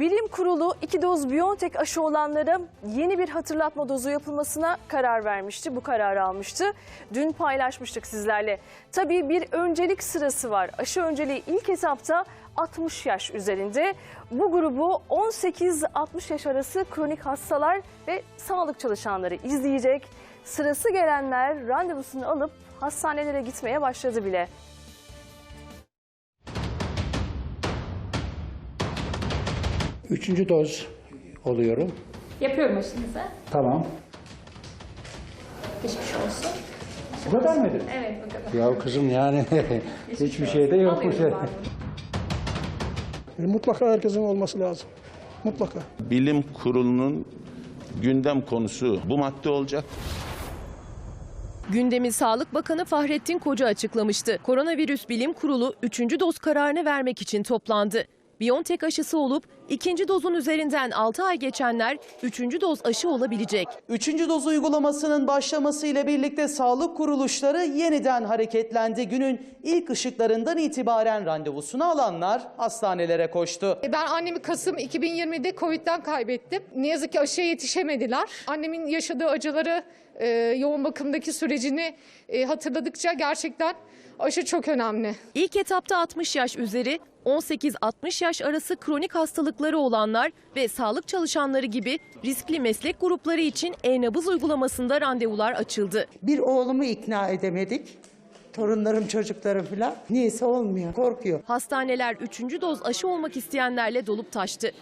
Bilim Kurulu iki doz BioNTech aşı olanlara yeni bir hatırlatma dozu yapılmasına karar vermişti. Bu kararı almıştı. Dün paylaşmıştık sizlerle. Tabii bir öncelik sırası var. Aşı önceliği ilk etapta 60 yaş üzerinde. Bu grubu 18-60 yaş arası kronik hastalar ve sağlık çalışanları izleyecek. Sırası gelenler randevusunu alıp hastanelere gitmeye başladı bile. Üçüncü doz oluyorum. Yapıyorum aşınızı. Tamam. Geçmiş olsun. Bu kadar mıydı? Evet bu kadar. Ya kızım yani hiçbir şeyde yokmuş. Alıyorum ben. E, Mutlaka herkesin olması lazım. Mutlaka. Bilim Kurulu'nun gündem konusu bu madde olacak. Gündemi Sağlık Bakanı Fahrettin Koca açıklamıştı. Koronavirüs Bilim Kurulu 3. doz kararını vermek için toplandı. BioNTech aşısı olup ikinci dozun üzerinden 6 ay geçenler 3. doz aşı olabilecek. Üçüncü doz uygulamasının başlamasıyla birlikte sağlık kuruluşları yeniden hareketlendi. Günün ilk ışıklarından itibaren randevusunu alanlar hastanelere koştu. Ben annemi Kasım 2020'de Covid'den kaybettim. Ne yazık ki aşıya yetişemediler. Annemin yaşadığı acıları, e, yoğun bakımdaki sürecini e, hatırladıkça gerçekten aşı çok önemli. İlk etapta 60 yaş üzeri, 18-60 yaş arası kronik hastalıkları olanlar ve sağlık çalışanları gibi riskli meslek grupları için e-nabız uygulamasında randevular açıldı. Bir oğlumu ikna edemedik. Torunlarım, çocuklarım falan. Niyeyse olmuyor. Korkuyor. Hastaneler 3. doz aşı olmak isteyenlerle dolup taştı.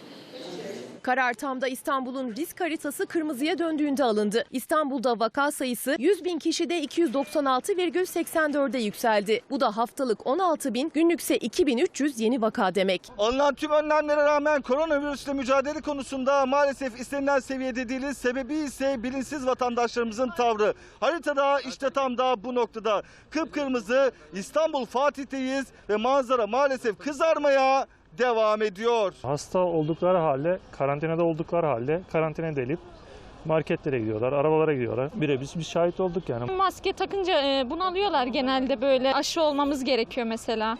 Karar tam da İstanbul'un risk haritası kırmızıya döndüğünde alındı. İstanbul'da vaka sayısı 100 bin kişide 296,84'e yükseldi. Bu da haftalık 16 bin, günlükse 2300 yeni vaka demek. Alınan tüm önlemlere rağmen koronavirüsle mücadele konusunda maalesef istenilen seviyede değiliz. Sebebi ise bilinçsiz vatandaşlarımızın tavrı. Haritada işte tam da bu noktada. Kıpkırmızı İstanbul Fatih'teyiz ve manzara maalesef kızarmaya devam ediyor. Hasta oldukları halde, karantinada oldukları halde karantina delip marketlere gidiyorlar, arabalara gidiyorlar. Birebir biz, biz şahit olduk yani. Maske takınca e, bunalıyorlar genelde böyle. Aşı olmamız gerekiyor mesela.